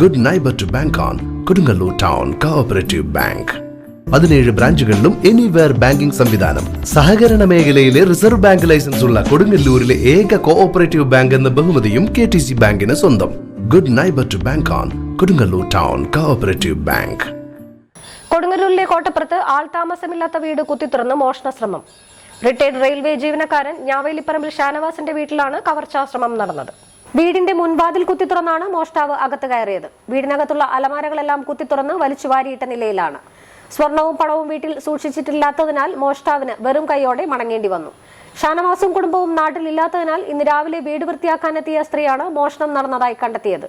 Good neighbour to bank on Kodungallur town cooperative bank പതിനേഴ് ബ്രാഞ്ചുകളിലും anywhere banking സംവിധാനം. സഹകരണ മേഖലയിലെ റിസർവ് ബാങ്ക് ലൈസൻസ് ഉള്ള കൊടുങ്ങല്ലൂരിലെ ഏക കോഓപ്പറേറ്റീവ് ബാങ്ക് എന്ന ബഹുമതിയും കെ ടി സി ബാങ്കിന് സ്വന്തം. Good neighbour to bank on Kodungallur town cooperative bank കൊടുങ്ങല്ലൂരിലെ കോട്ടപ്പുറത്ത് ആൾതാമസമില്ലാത്ത വീട് കുത്തിത്തുറന്ന് മോഷണ ശ്രമം റിട്ടയർഡ് റെയിൽവേ ജീവനക്കാരൻ ഞാവേലിപ്പറമ്പിൽ ഷാനവാസിന്റെ വീട്ടിലാണ് കവർച്ചാശ്രമം നടന്നത്. വീടിന്റെ മുൻവാതിൽ കുത്തി തുറന്നാണ് മോഷ്ടാവ് അകത്ത് കയറിയത്. വീടിനകത്തുള്ള അലമാരകളെല്ലാം കുത്തിത്തുറന്ന് വലിച്ചു വാരിയിട്ട നിലയിലാണ്. സ്വർണവും പണവും വീട്ടിൽ സൂക്ഷിച്ചിട്ടില്ലാത്തതിനാൽ മോഷ്ടാവിന് വെറും കൈയോടെ മടങ്ങേണ്ടി വന്നു. ഷാനവാസും കുടുംബവും നാട്ടിലില്ലാത്തതിനാൽ ഇന്ന് രാവിലെ വീട് വൃത്തിയാക്കാനെത്തിയ സ്ത്രീയാണ് മോഷണം നടന്നതായി കണ്ടെത്തിയത്.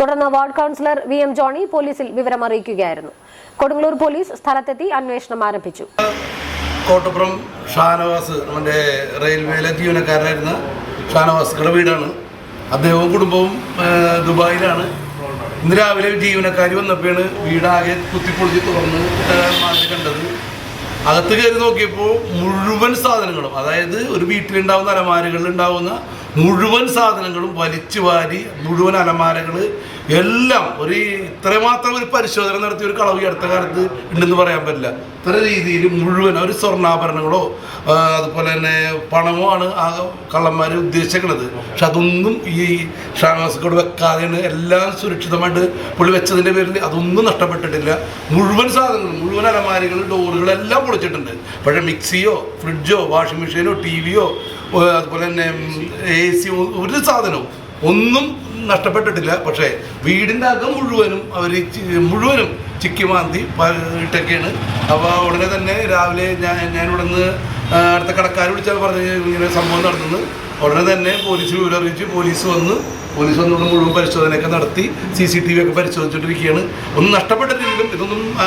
തുടർന്ന് ward councillor V M Johnny പോലീസിൽ വിവരം അറിയിക്കുകയായിരുന്നു. കൊടുങ്ങല്ലൂർ പോലീസ് സ്ഥലത്തെത്തി അന്വേഷണം ആരംഭിച്ചു. കോട്ടപ്പുറം ഷാനവാസ് നമ്മുടെ റെയിൽവേയിലെ ജീവനക്കാരനായിരുന്ന ഷാനവാസ് വീടാണ്. അദ്ദേഹവും കുടുംബവും ദുബായിലാണ്. ഇന്ന് രാവിലെ ജീവനക്കാർ വന്നപ്പോഴാണ് വീടാകെ കുത്തിപ്പൊളിച്ച് തുറന്ന് മാറ്റി മാറി കണ്ടത്. അകത്ത് കയറി നോക്കിയപ്പോൾ മുഴുവൻ സാധനങ്ങളും അതായത് ഒരു വീട്ടിലുണ്ടാവുന്ന അലമാരകളിൽ ഉണ്ടാവുന്ന മുഴുവൻ സാധനങ്ങളും വലിച്ചു വാരി മുഴുവൻ അലമാരകൾ എല്ലാം ഒരു ഇത്രമാത്രം ഒരു പരിശോധന നടത്തിയ ഒരു കളവ് അടുത്ത കാലത്ത് ഉണ്ടെന്ന് പറയാൻ പറ്റില്ല. ഇത്ര രീതിയിൽ മുഴുവൻ ഒരു സ്വർണാഭരണങ്ങളോ അതുപോലെ തന്നെ പണമോ ആണ് ആ കള്ളന്മാർ ഉദ്ദേശിക്കുന്നത്. പക്ഷെ അതൊന്നും ഈ ഷാനവാസക്കോട് വെക്കാതെയാണ് എല്ലാം സുരക്ഷിതമായിട്ട് പുള്ളി വെച്ചതിന്റെ പേരിൽ അതൊന്നും നഷ്ടപ്പെട്ടിട്ടില്ല. മുഴുവൻ സാധനങ്ങളും മുഴുവൻ അലമാരികൾ ഡോറുകൾ എല്ലാം പൊളിച്ചിട്ടുണ്ട്. പക്ഷേ മിക്സിയോ ഫ്രിഡ്ജോ വാഷിംഗ് മെഷീനോ ടി വിയോ അതുപോലെ തന്നെ എ സി ഒരു സാധനവും ഒന്നും നഷ്ടപ്പെട്ടിട്ടില്ല. പക്ഷേ വീടിന്റെ അകം മുഴുവനും അവർ മുഴുവനും ചിക്കി മാന്തി ഇട്ടൊക്കെയാണ്. അപ്പോൾ ഉടനെ തന്നെ രാവിലെ ഞാൻ ഞാനിവിടെ നിന്ന് അടുത്ത കടക്കാർ വിളിച്ചാൽ പറഞ്ഞ് ഇങ്ങനെ സംഭവം നടന്നത്. ഉടനെ തന്നെ പോലീസ് വിവരം അറിയിച്ച് പോലീസ് വന്ന് പോലീസ് വന്നുകൊണ്ട് മുഴുവൻ പരിശോധനയൊക്കെ നടത്തി സി സി ടി വി ഒക്കെ പരിശോധിച്ചുകൊണ്ടിരിക്കുകയാണ് ഒന്നും നഷ്ടപ്പെട്ടിട്ടില്ലെങ്കിലും ഇതൊന്നും ആ,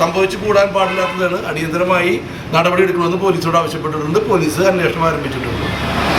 സംഭവിച്ചു കൂടാൻ പാടില്ലാത്തതാണ്. അടിയന്തരമായി നടപടി എടുക്കണമെന്ന് പോലീസോട് ആവശ്യപ്പെട്ടിട്ടുണ്ട്. പോലീസ് അന്വേഷണം ആരംഭിച്ചിട്ടുണ്ട്.